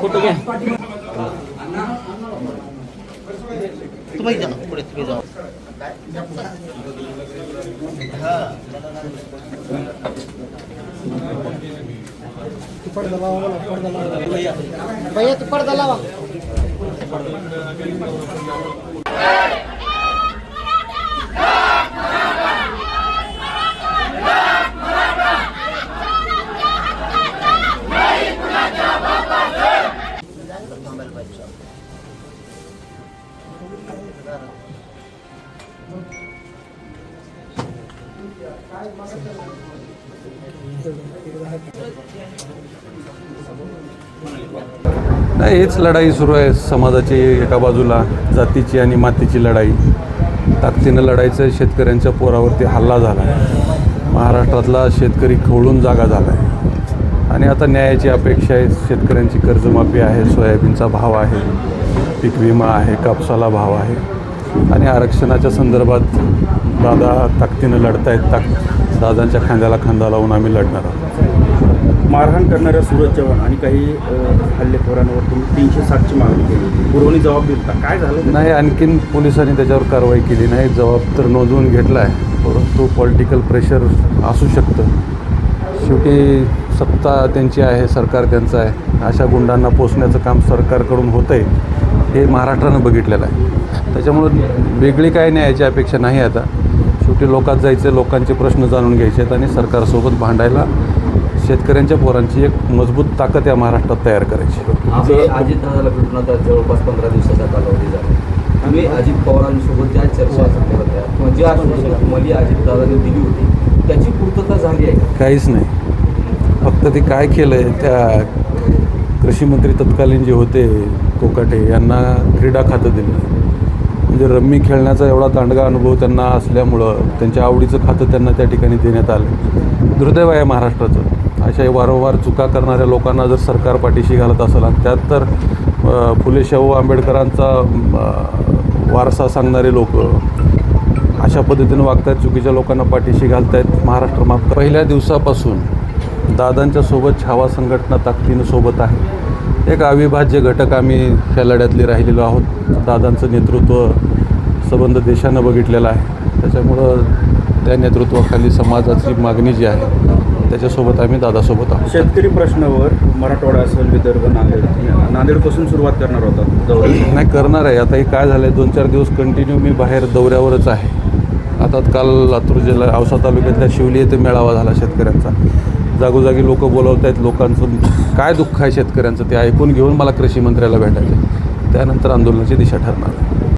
Photo घ्या. तुम्ही जा पुढे तुम्ही जा. भैया तू पडदा लावा. नाही हेच लढाई सुरू आहे समाजाची एका बाजूला जातीची आणि मातीची लढाई. ताकदीनं लढायचं शेतकऱ्यांच्या पोरावरती हल्ला झाला. आहे महाराष्ट्रातला शेतकरी खवळून जागा झाला आहे आणि आता न्यायाची अपेक्षा आहे शेतकऱ्यांची कर्जमाफी आहे सोयाबीनचा भाव आहे पीक विमा आहे कापसाला भाव आहे. आणि आरक्षणाच्या संदर्भात दादा ताकदीनं लढतायत ताक दादांच्या खांद्याला खांदा लावून आम्ही लढणार आहोत. मारहाण करणाऱ्या सूरज चव्हाण आणि काही हल्लेखोरांवर तुम्ही तीनशे सातची मागणी केली. पुरवणी जबाब दिला. काय झालं नाही आणखीन पोलिसांनी त्याच्यावर कारवाई केली नाही. जबाब तर नोंदवून घेतला आहे परंतु पॉलिटिकल प्रेशर असू शकतं. शेवटी सत्ता त्यांची आहे सरकार त्यांचं आहे. अशा गुंडांना पोचण्याचं काम सरकारकडून होतं आहे हे महाराष्ट्रानं बघितलेलं आहे. त्याच्यामुळं वेगळी काय न्यायाची अपेक्षा नाही आता. शेवटी लोकात जायचं लोकांचे प्रश्न जाणून घ्यायचे आहेत आणि सरकारसोबत भांडायला शेतकऱ्यांच्या पोरांची एक मजबूत ताकद या महाराष्ट्रात तयार करायची. आम्ही अजित दादाला भेटून आता जवळपास पंधरा दिवसाचा कालावधी झाला. तुम्ही अजित पवारांसोबत ज्या चर्चा करत होत्या किंवा जी आश्वासनं तुम्हाला अजित दादांनी दिली होती त्याची पूर्तता झाली आहे काहीच नाही. कधी ते काय केलं आहे त्या कृषीमंत्री तत्कालीन जे होते कोकाटे यांना क्रीडा खातं दिलं. म्हणजे रम्मी खेळण्याचा एवढा दांडगा अनुभव त्यांना असल्यामुळं त्यांच्या आवडीचं खातं त्यांना त्या ठिकाणी देण्यात आलं. दुर्दैव आहे महाराष्ट्राचं. अशा वारंवार चुका करणाऱ्या लोकांना जर सरकार पाठीशी घालत असेल आणि त्यात तर फुले शाहू आंबेडकरांचा वारसा सांगणारे लोक अशा पद्धतीनं वागतायत चुकीच्या लोकांना पाठीशी घालतायत महाराष्ट्र माफ पहिल्या दिवसापासून दादांच्या सोबत छावा संघटना ताकदीनं सोबत आहे. एक अविभाज्य घटक आम्ही ह्या लढ्यातले राहिलेलो आहोत. दादांचं नेतृत्व संबंध देशानं बघितलेलं आहे. त्याच्यामुळं त्या नेतृत्वाखाली समाजाची मागणी जी आहे त्याच्यासोबत आम्ही दादासोबत आहोत. शेतकरी प्रश्नावर मराठवाडा असेल विदर्भ नांदेड नांदेडपासून सुरुवात करणार होता दौरा नाही करणार आहे. आता हे काय झालं आहे दोन चार दिवस कंटिन्यू मी बाहेर दौऱ्यावरच आहे. आता काल लातूर जिल्हा औसा तालुक्यातल्या शिवली येथे मेळावा झाला शेतकऱ्यांचा. जागोजागी लोक बोलवत आहेत लोकांचं. काय दुःख आहे शेतकऱ्यांचं? ते ऐकून घेऊन मला कृषी मंत्र्याला भेटायचं आहे. त्यानंतर आंदोलनाची दिशा ठरणार. आहे